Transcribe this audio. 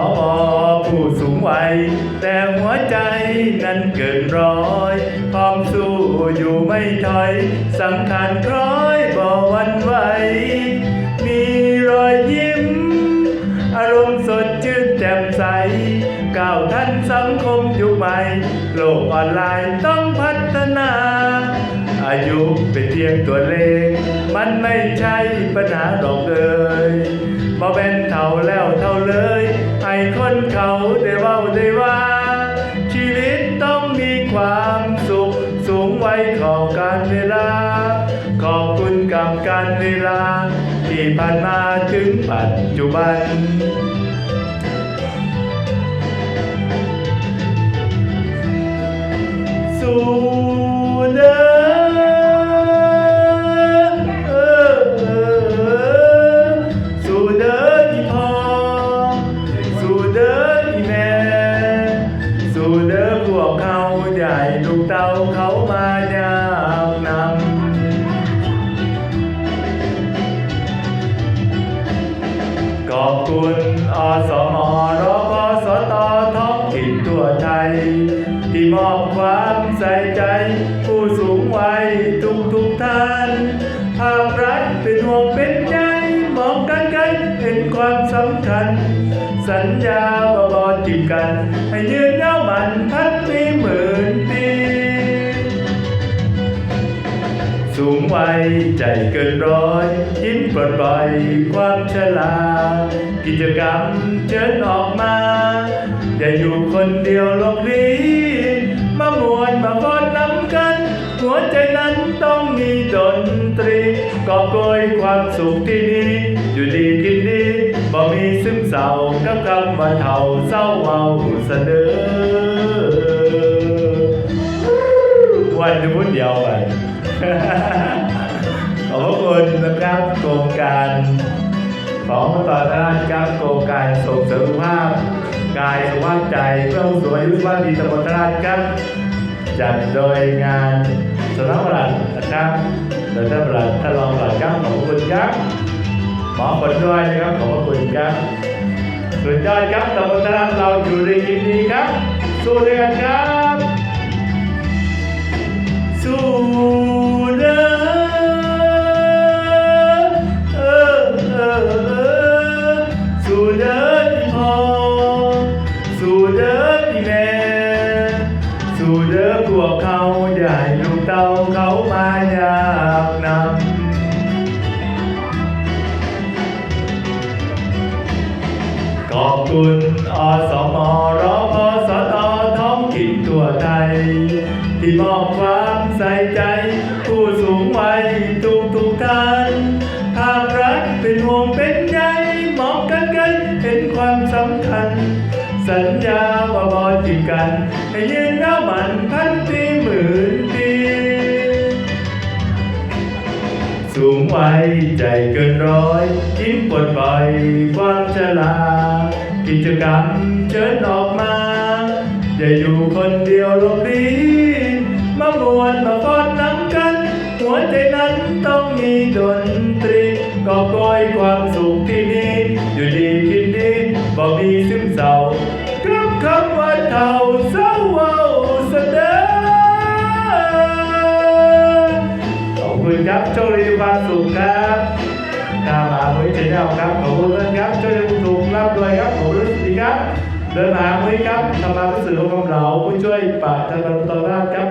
บ่อผู้สูงวัย แต่หัวใจนั้นเกินร้อยพร้อมสู้อยู่ไม่ถอยสังขารคล้อยบ่วันไหว มีรอยยิ้ม อารมณ์สดชื่นแจ่มใสก้าวทันสังคมยุคใหม่โลกออนไลน์ต้องพัฒนา อายุเป็นเพียงตัวเลข มันไม่ใช่ปัญหาหรอกเลย เขาได้ว่าได้ว่า ชีวิตต้องมีความสุข สูงไว้ขอการเวลา ขอบคุณกับการเวลา ที่ผ่านมาถึงปัจจุบัน วกเขาใหญ่ลูกเต้าเขามายาวนำขอบคุณอสมรพสตท้องถิ่นทั่วไทย ที่มอบความใส่ใจ ผู้สูงวัยทุกทุกท่านภาครัฐเป็นห่วงเป็นใยมองกันไกลเห็นความสำคัญ สัญญาว่บอจิบกัน ให้ยืนยาวมันพันปี สูงไวัยใจเกินร้อยยิ้มปลดปล่อยความชรากิจกรรมเชิญออกมา อย่าอยู่คนเดียวหลบหลีมามวนมาฟ้อนนำกัน หัวใจนั้นต้องมีดนตรีกอบโกยความสุขที่นี่อยู่ดีกินดีบ่มีซึมเศร้ากับคำว่าเท่าเศร้าเมาเสนอวันจะพูดเดียวไป ขอบพระคุณนะครับโครงการของต่อต้านครับโครงการส่งเสริมสุขภาพกายสุขภาพใจเพื่อผู้สูงอายุสุขภาพดีตำบลตลาดครับจัดโดยงานสำนักปลัดนะครับโดยท่านปลัดท่านรองปลัดครับขอบคุณครับหมอคนด้วยนะครับขอบคุณครับสุดยอดครับตำบลตลาดเราอยู่ในยินดีครับสู้ด้วยกันครับ สู่เดินพวกเขาใหญ่ลูกเต้าเขามายากนำขอบคุณอสมรพสตท้องถิ่นทั่วไทย ที่มอบความใส่ใจ ผู้สูงวัยทุกทุกท่านภาครัฐเป็นห่วงเป็นใยมองกันไกลเห็นความสำคัญ สัญญาว่าบอจิกัน ให้ยืนแล้วมันพันปีหมื่นปีสูงไวัยใจเกินร้อยยิ้มปลดปล่อยความชรากิจกรรมเชิญออกมา อย่าอยู่คนเดียวหลบหลีมามวนมาฟ้อนน้ำกัน หัวใจนั้นต้องมีดนตรีกอบโกยความสุขที่นี่อยู่ดีกิด บ่มีซึมเศร้ากับคำว่าเท่าเศร้าเว้าเสดอขอบคุณครับโชคดีความสุขครับตามามุ้ยชแนลครับขอบคุณครับช่วยดูถูกรับด้วยครับผมรู้สึกดีครับเดินหามุ้ครับทำมารู้สึกของเราผู้ช่วยป่าธนตราชครับ